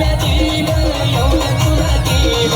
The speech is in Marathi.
या जीव एवढं तुला देव